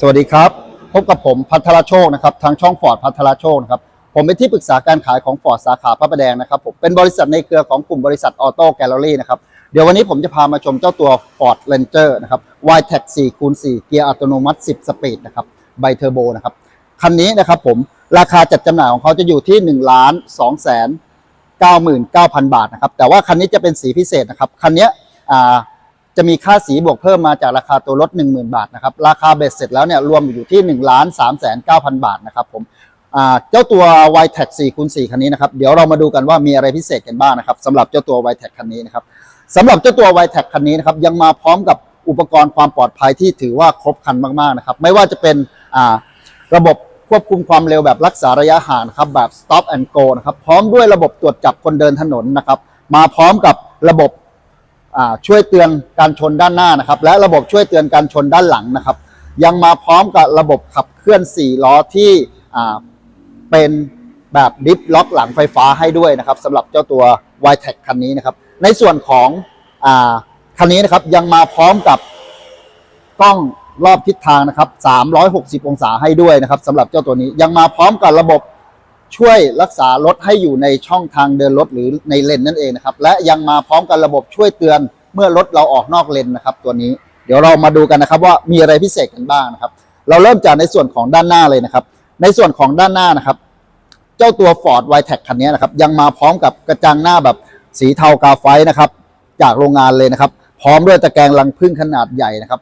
สวัสดีครับ พบกับผมพัทรโชคนะครับทางช่องฟอร์ดพัทรโชคนะครับผมเป็นที่ปรึกษาการขายของฟอร์ดสาขาพระประแดงนะครับผมเป็นบริษัทในเครือของกลุ่มบริษัทออโต้แกลเลอรี่นะครับเดี๋ยววันนี้ผมจะพามาชมเจ้าตัว Ford Ranger นะครับ y t e c 4คูณ4เกียร์อัตโนมัติ 10 สปีดนะครับไบเทอร์โบนะครับคันนี้นะครับผมราคาจัดจำหน่ายของเขาจะอยู่ที่1ล้าน2แสน99,000 บาทนะครับแต่ว่าคันนี้จะเป็นสีพิเศษนะครับคันนี้อ่า จะมีค่าสีบวกเพิ่มมาจากราคาตัวรถ 10,000 บาทนะครับ ราคาเบ็ดเสร็จแล้วเนี่ยรวมอยู่ที่1ล้าน3แสน9,000 บาทนะครับผมเจ้าตัว y t e c 4คูณ4คันนี้นะครับ เดี๋ยวเรามาดูกันว่ามีอะไรพิเศษกันบ้างนะครับสำหรับเจ้าตัว y t e c คันนี้นะครับสำหรับเจ้าตัว y t e c คันนี้นะครับยังมาพร้อมกับอุปกรณ์ความปลอดภัยที่ถือว่าครบครันมากๆนะครับไม่ว่าจะเป็นระบบควบคุมความเร็วแบบรักษาระยะห่างครับแบบ stop and go นะครับพร้อมด้วยระบบตรวจจับคนเดินถนนนะครับมาพร้อมกับระบบ ช่วยเตือนการชนด้านหน้านะครับ และระบบช่วยเตือนการชนด้านหลังนะครับ ยังมาพร้อมกับระบบขับเคลื่อน 4 ล้อที่เป็นแบบดิฟล็อกหลังไฟฟ้าให้ด้วยนะครับสำหรับเจ้าตัว y t e c คันนี้นะครับ ในส่วนของอคันนี้นะครับยังมาพร้อมกับกล้องรอบทิศทางนะครับ 360 องศาให้ด้วยนะครับสำหรับเจ้าตัวนี้ยังมาพร้อมกับระบบ ช่วยรักษารถให้อยู่ในช่องทางเดินรถหรือในเลนนั่นเองนะครับ และยังมาพร้อมกับระบบช่วยเตือนเมื่อรถเราออกนอกเลนนะครับ ตัวนี้เดี๋ยวเรามาดูกันนะครับว่ามีอะไรพิเศษกันบ้างนะครับ เราเริ่มจากในส่วนของด้านหน้าเลยนะครับ ในส่วนของด้านหน้านะครับ เจ้าตัว Ford w i t e c คันนี้นะครับ ยังมาพร้อมกับกระจังหน้าแบบสีเทากาไฟนะครับ จากโรงงานเลยนะครับ พร้อมด้วยตะแกรงรังพึ่งขนาดใหญ่นะครับ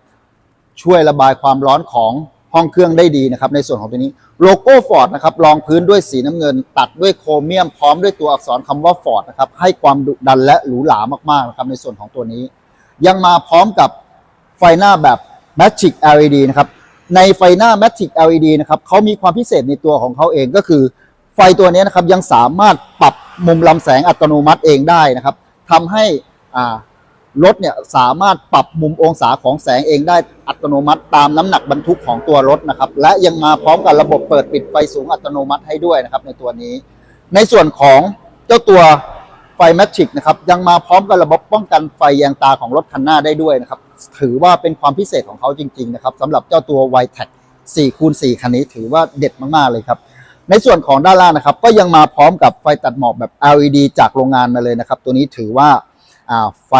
ช่วยระบายความร้อนของ ห้องเครื่องได้ดีนะครับในส่วนของตัวนี้โลโก้ฟอร์ดนะครับรองพื้นด้วยสีน้ำเงิน ตัดด้วยโครเมียมพร้อมด้วยตัวอักษรคำว่าฟอร์ดนะครับให้ความดุดันและหรูหรามากๆนะครับในส่วนของตัวนี้ ยังมาพร้อมกับไฟหน้าแบบ Magic LED นะครับในไฟหน้า Magic LED นะครับเขามีความพิเศษในตัวของเขาเองก็คือ ไฟตัวนี้นะครับยังสามารถปรับมุมลำแสงอัตโนมัติเองได้นะครับทำให้อ่า รถเนี่ยสามารถปรับมุมองศาของแสงเองได้อัตโนมัติตามน้ำหนักบรรทุกของตัวรถนะครับ และยังมาพร้อมกับระบบเปิดปิดไฟสูงอัตโนมัติให้ด้วยนะครับในตัวนี้ ในส่วนของเจ้าตัวไฟแมทริกนะครับยังมาพร้อมกับระบบป้องกันไฟแยงตาของรถคันหน้าได้ด้วยนะครับ ถือว่าเป็นความพิเศษของเขาจริง ๆ นะครับสำหรับเจ้าตัว y t e c 4คูณ4คันนี้ถือว่าเด็ดมากๆเลยครับ ในส่วนของด้านล่างนะครับ ก็ยังมาพร้อมกับไฟตัดหมอกแบบ LED จากโรงงานมาเลยนะครับ ตัวนี้ถือว่าไฟ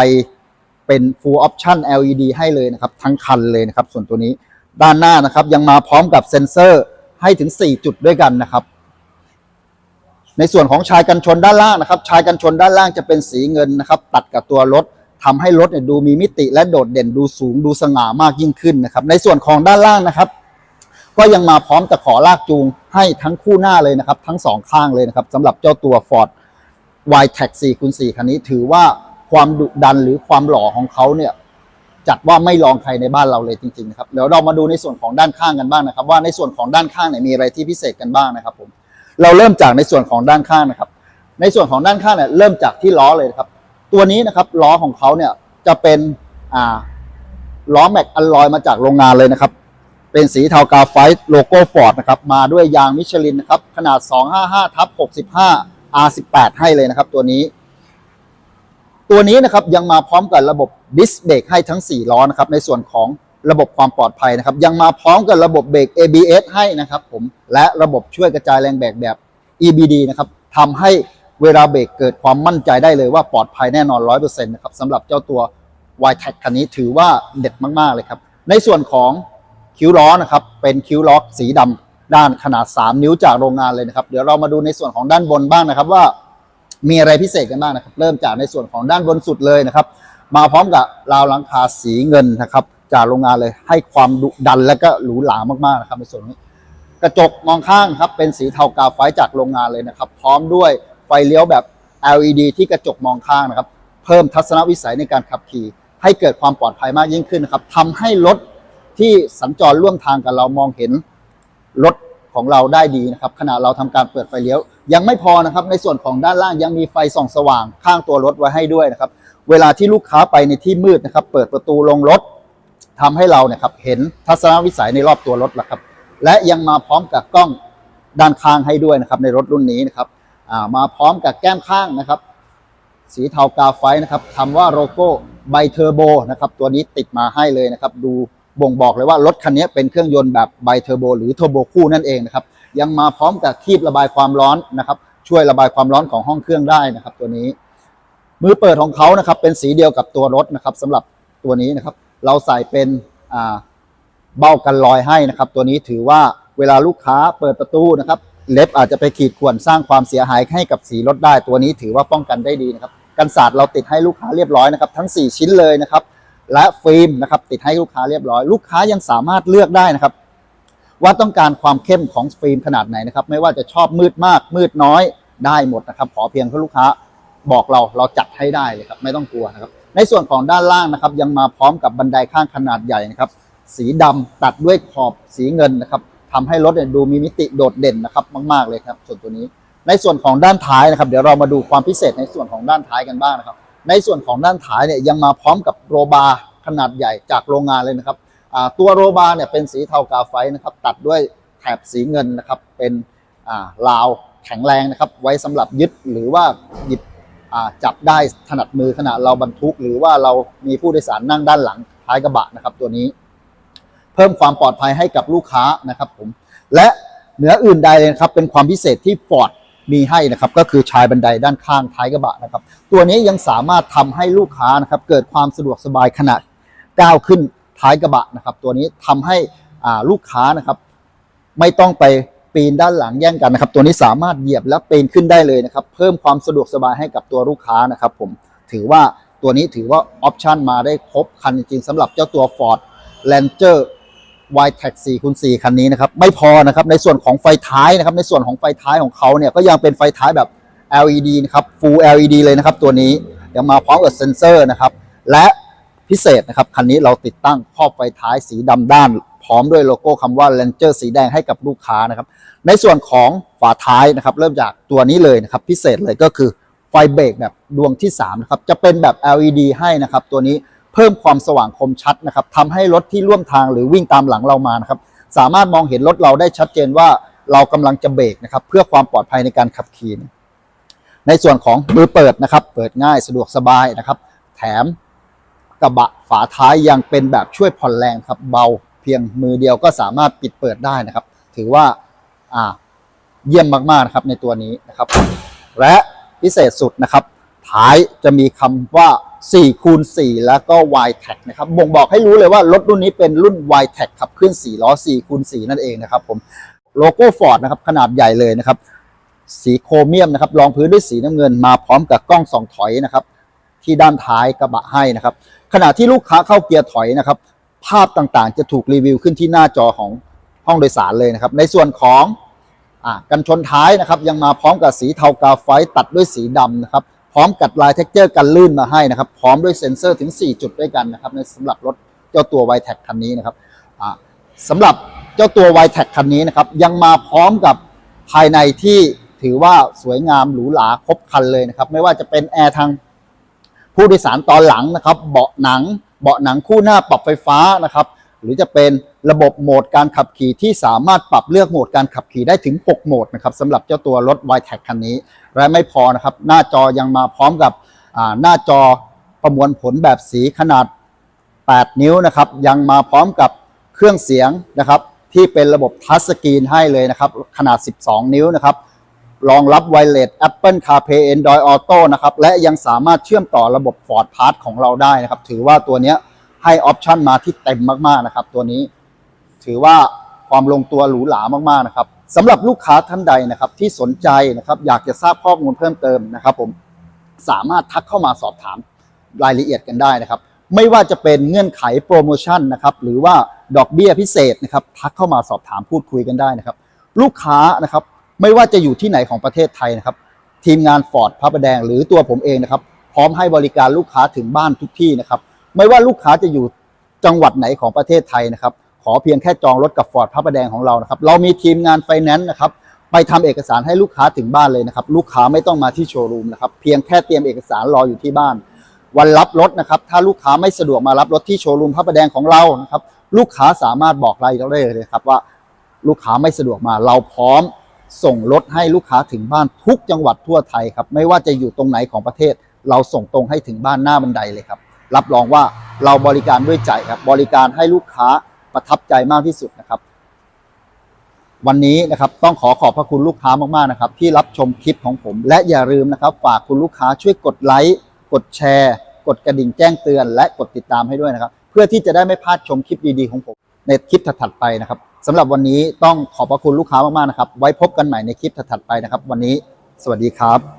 เป็น full option LED ให้เลยนะครับ ทั้งคันเลยนะครับ ส่วนตัวนี้ด้านหน้านะครับ ยังมาพร้อมกับเซ็นเซอร์ให้ถึง 4 จุดด้วยกันนะครับ ในส่วนของชายกันชนด้านล่างนะครับ ชายกันชนด้านล่างจะเป็นสีเงินนะครับ ตัดกับตัวรถทำให้รถเนี่ยดูมีมิติและโดดเด่นดูสูงดูสง่ามากยิ่งขึ้นนะครับ ในส่วนของด้านล่างนะครับ ก็ยังมาพร้อมตะขอลากจูงให้ทั้งคู่หน้าเลยนะครับ ทั้งสองข้างเลยนะครับสำหรับเจ้าตัว Ford y t e c 4คูณ4คันนี้ถือว่า ความดุดันหรือความหล่อของเขาเนี่ยจัดว่าไม่ลองใครในบ้านเราเลยจริงๆนะครับเดี๋ยวเรามาดูในส่วนของด้านข้างกันบ้างนะครับ ว่าในส่วนของด้านข้างเนี่ยมีอะไรที่พิเศษกันบ้างนะครับผมเราเริ่มจากในส่วนของด้านข้างนะครับ ในส่วนของด้านข้างเนี่ยเริ่มจากที่ล้อเลยนะครับตัวนี้นะครับล้อของเขาเนี่ยจะเป็นอ่าล้อแม็กอัลลอยมาจากโรงงานเลยนะครับ เป็นสีเทากาไฟต์โลโก้ฟอร์ดนะครับมาด้วยยางมิชลินนะครับขนาด 255ทับ65 R18 ให้เลยนะครับ ตัวนี้ ตัวนี้นะครับยังมาพร้อมกับระบบดิสเบรกให้ทั้ง 4 ล้อนะครับในส่วนของระบบความปลอดภัยนะครับ ยังมาพร้อมกับระบบเบรก ABS ให้นะครับผมและระบบช่วยกระจายแรงแบกแบบ EBD นะครับทำให้เวลาเบรกเกิดความมั่นใจได้เลยว่าปลอดภัยแน่นอน 100%นะครับสำหรับเจ้าตัว y t e c คันนี้ถือว่าเด็ดมาก ๆ เลยครับ ในส่วนของคิ้วล้อนะครับ เป็นคิ้วล้อสีดำด้านขนาด 3 นิ้วจากโรงงานเลยนะครับ เดี๋ยวเรามาดูในส่วนของด้านบนบ้างนะครับว่า มีอะไรพิเศษกันบ้างนะครับ เริ่มจากในส่วนของด้านบนสุดเลยนะครับ มาพร้อมกับราวหลังคาสีเงินนะครับ จากโรงงานเลยให้ความดุดันและก็หรูหรามากๆนะครับในส่วนนี้ กระจกมองข้างครับเป็นสีเทากาไฟจากโรงงานเลยนะครับ พร้อมด้วยไฟเลี้ยวแบบ LED ที่กระจกมองข้างนะครับ เพิ่มทัศนวิสัยในการขับขี่ ให้เกิดความปลอดภัยมากยิ่งขึ้นนะครับทำให้รถที่สัญจรร่วมทางกับเรามองเห็นรถ ของเราได้ดีนะครับขณะเราทำการเปิดไฟเลี้ยว ยังไม่พอนะครับ ในส่วนของด้านล่างยังมีไฟส่องสว่างข้างตัวรถไว้ให้ด้วยนะครับ เวลาที่ลูกค้าไปในที่มืดนะครับ เปิดประตูลงรถทำให้เราเนี่ยครับเห็นทัศนวิสัยในรอบตัวรถละครับ และยังมาพร้อมกับกล้องด้านข้างให้ด้วยนะครับ ในรถรุ่นนี้นะครับมาพร้อมกับแก้มข้างนะครับ สีเทากาไฟนะครับคำว่าโลโก้ไบเทอร์โบนะครับ ตัวนี้ติดมาให้เลยนะครับ ดู บ่งบอกเลยว่ารถคันนี้เป็นเครื่องยนต์แบบไบเทอร์โบหรือเทอร์โบคู่นั่นเองนะครับยังมาพร้อมกับคีบระบายความร้อนนะครับช่วยระบายความร้อนของห้องเครื่องได้นะครับ ตัวนี้ มือเปิดของเขานะครับเป็นสีเดียวกับตัวรถนะครับสำหรับตัวนี้นะครับ เราใส่เป็นอ่าเบ้ากันรอยให้นะครับ ตัวนี้ถือว่าเวลาลูกค้าเปิดประตูนะครับเล็บอาจจะไปขีดข่วนสร้างความเสียหายให้กับสีรถได้ ตัวนี้ถือว่าป้องกันได้ดีนะครับกันศาสตร์เราติดให้ลูกค้าเรียบร้อยนะครับ ทั้ง 4 ชิ้นเลยนะครับ และฟิล์มนะครับติดให้ลูกค้าเรียบร้อย ลูกค้ายังสามารถเลือกได้นะครับ ว่าต้องการความเข้มของฟิล์มขนาดไหนนะครับ ไม่ว่าจะชอบมืดมากมืดน้อยได้หมดนะครับ ขอเพียงแค่ลูกค้าบอกเราเราจัดให้ได้เลยครับ ไม่ต้องกลัวนะครับ ในส่วนของด้านล่างนะครับ ยังมาพร้อมกับบันไดข้างขนาดใหญ่นะครับ สีดำตัดด้วยขอบสีเงินนะครับทำให้รถเนี่ยดูมีมิติโดดเด่นนะครับ มาก ๆเลยครับ ส่วนตัวนี้ ในส่วนของด้านท้ายนะครับ เดี๋ยวเรามาดูความพิเศษในส่วนของด้านท้ายกันบ้างนะครับ ในส่วนของด้านท้ายเนี่ยยังมาพร้อมกับโรบาร์ขนาดใหญ่จากโรงงานเลยนะครับตัวโรบาร์เนี่ยเป็นสีเทากาไฟนะครับตัดด้วยแถบสีเงินนะครับเป็นอ่าราวแข็งแรงนะครับไว้สำหรับยึดหรือว่าหยิบจับได้ถนัดมือขณะเราบรรทุก หรือว่าเรามีผู้โดยสารนั่งด้านหลังท้ายกระบะนะครับตัวนี้ เพิ่มความปลอดภัยให้กับลูกค้านะครับผมและเหนืออื่นใดเลยครับเป็นความพิเศษที่ฟอร์ด มีให้นะครับก็คือชายบันไดด้านข้างท้ายกระบะนะครับ ตัวนี้ยังสามารถทำให้ลูกค้านะครับเกิดความสะดวกสบายขณะก้าวขึ้นท้ายกระบะนะครับ ตัวนี้ทำให้ลูกค้านะครับ ไม่ต้องไปปีนด้านหลังแย่งกันนะครับ ตัวนี้สามารถเหยียบและปีนขึ้นได้เลยนะครับ เพิ่มความสะดวกสบายให้กับตัวลูกค้านะครับ ผมถือว่าตัวนี้ถือว่าออปชันมาได้ครบคันจริงๆสำหรับเจ้าตัว Ford Ranger y t e c 4คูณ4คันนี้นะครับ ไม่พอนะครับ ในส่วนของไฟท้ายนะครับ ในส่วนของไฟท้ายของเขาเนี่ย ก็ยังเป็นไฟท้ายแบบ LED นะครับ Full LED เลยนะครับ ตัวนี้ยังมาพร้อมกับเซ็นเซอร์นะครับ และพิเศษนะครับ คันนี้เราติดตั้งครอบไฟท้ายสีดำด้าน พร้อมด้วยโลโก้คำว่า Ranger สีแดงให้กับลูกค้านะครับ ในส่วนของฝาท้ายนะครับ เริ่มจากตัวนี้เลยนะครับ พิเศษเลยก็คือไฟเบรกแบบดวงที่3นะครับ จะเป็นแบบ LED ให้นะครับ ตัวนี้ เพิ่มความสว่างคมชัดนะครับทำให้รถที่ร่วมทางหรือวิ่งตามหลังเรามานะครับสามารถมองเห็นรถเราได้ชัดเจนว่าเรากำลังจะเบรกนะครับเพื่อความปลอดภัยในการขับขี่ในส่วนของมือเปิดนะครับ เปิดง่ายสะดวกสบายนะครับ แถมกระบะฝาท้ายยังเป็นแบบช่วยผ่อนแรงครับ เบาเพียงมือเดียวก็สามารถปิดเปิดได้นะครับ ถือว่าอ่าเยี่ยมมากๆนะครับในตัวนี้นะครับ และพิเศษสุดนะครับ ท้ายจะมีคำว่า 4คูณ4แล้วก็ y t e c นะครับ บ่งบอกให้รู้เลยว่ารถรุ่นนี้เป็นรุ่น y t e c ขับเคลื่อน4ล้อ4คูณ4นั่นเองนะครับผม โลโก้ Ford นะครับ ขนาดใหญ่เลยนะครับ สีโครเมียมนะครับ รองพื้นด้วยสีน้ำเงินมาพร้อมกับกล้องสองถอยนะครับ ที่ด้านท้ายกระบะให้นะครับ ขณะที่ลูกค้าเข้าเกียร์ถอยนะครับ ภาพต่างๆ จะถูกรีวิวขึ้นที่หน้าจอของห้องโดยสารเลยนะครับ ในส่วนของอ่ากันชนท้ายนะครับ ยังมาพร้อมกับสีเทากาไฟตัดด้วยสีดำนะครับ ร้อมกับลายเท็กเจอร์กันลื่นมาให้นะครับ พร้อมด้วยเซ็นเซอร์ถึง 4 จุดด้วยกันนะครับในสำหรับรถเจ้าตัว y t e c คันนี้นะครับสำหรับเจ้าตัว y t e c คันนี้นะครับยังมาพร้อมกับภายในที่ถือว่าสวยงามหรูหราครบครันเลยนะครับ ไม่ว่าจะเป็นแอร์ทางผู้โดยสารตอนหลังนะครับ เบาะหนัง เบาะหนังคู่หน้าปรับไฟฟ้านะครับ หรือจะเป็นระบบโหมดการขับขี่ที่สามารถปรับเลือกโหมดการขับขี่ได้ถึง 6 โหมดนะครับสำหรับเจ้าตัวรถ y t e c คันนี้ และไม่พอนะครับ หน้าจอยังมาพร้อมกับหน้าจอประมวลผลแบบสีขนาด 8 นิ้วนะครับ ยังมาพร้อมกับเครื่องเสียงนะครับ ที่เป็นระบบทัชสกรีนให้เลยนะครับ ขนาด 12 นิ้วนะครับรองรับไวเลส Apple CarPlay Android Auto นะครับ และยังสามารถเชื่อมต่อระบบ Ford Pass ของเราได้นะครับ ถือว่าตัวนี้ให้ออปชันมาที่เต็มมาก ๆ นะครับ ตัวนี้ ถือว่าความลงตัวหรูหรามาก ๆ นะครับ สำหรับลูกค้าท่านใดนะครับที่สนใจนะครับอยากจะทราบข้อมูลเพิ่มเติมนะครับผมสามารถทักเข้ามาสอบถามรายละเอียดกันได้นะครับ ไม่ว่าจะเป็นเงื่อนไขโปรโมชั่นนะครับหรือว่าดอกเบี้ยพิเศษนะครับทักเข้ามาสอบถามพูดคุยกันได้นะครับ ลูกค้านะครับไม่ว่าจะอยู่ที่ไหนของประเทศไทยนะครับ ทีมงานฟอร์ดพระประแดงหรือตัวผมเองนะครับ พร้อมให้บริการลูกค้าถึงบ้านทุกที่นะครับ ไม่ว่าลูกค้าจะอยู่จังหวัดไหนของประเทศไทยนะครับ อเพียงแค่จองรถกับฟอร์ดพระประแดงของเรานะครับ เรามีทีมงานไฟแนนซ์นะครับ ไปทำเอกสารให้ลูกค้าถึงบ้านเลยนะครับ ลูกค้าไม่ต้องมาที่โชว์รูมนะครับ เพียงแค่เตรียมเอกสารรออยู่ที่บ้าน วันรับรถนะครับ ถ้าลูกค้าไม่สะดวกมารับรถที่โชว์รูมพระประแดงของเรานะครับ ลูกค้าสามารถบอกรายละเอียดเลยครับว่าลูกค้าไม่สะดวกมา เราพร้อมส่งรถให้ลูกค้าถึงบ้านทุกจังหวัดทั่วไทยครับ ไม่ว่าจะอยู่ตรงไหนของประเทศ เราส่งตรงให้ถึงบ้านหน้าบันไดเลยครับ รับรองว่าเราบริการด้วยใจครับ บริการให้ลูกค้า ประทับใจมากที่สุดนะครับ วันนี้นะครับต้องขอขอบพระคุณลูกค้ามากๆนะครับ ที่รับชมคลิปของผม และอย่าลืมนะครับ ฝากคุณลูกค้าช่วยกดไลค์กดแชร์ กดกระดิ่งแจ้งเตือน และกดติดตามให้ด้วยนะครับ เพื่อที่จะได้ไม่พลาดชมคลิปดีๆของผมในคลิปถัดๆไปนะครับสำหรับวันนี้ต้องขอบพระคุณลูกค้ามากๆนะครับ ไว้พบกันใหม่ในคลิปถัดๆไปนะครับ วันนี้ สวัสดีครับ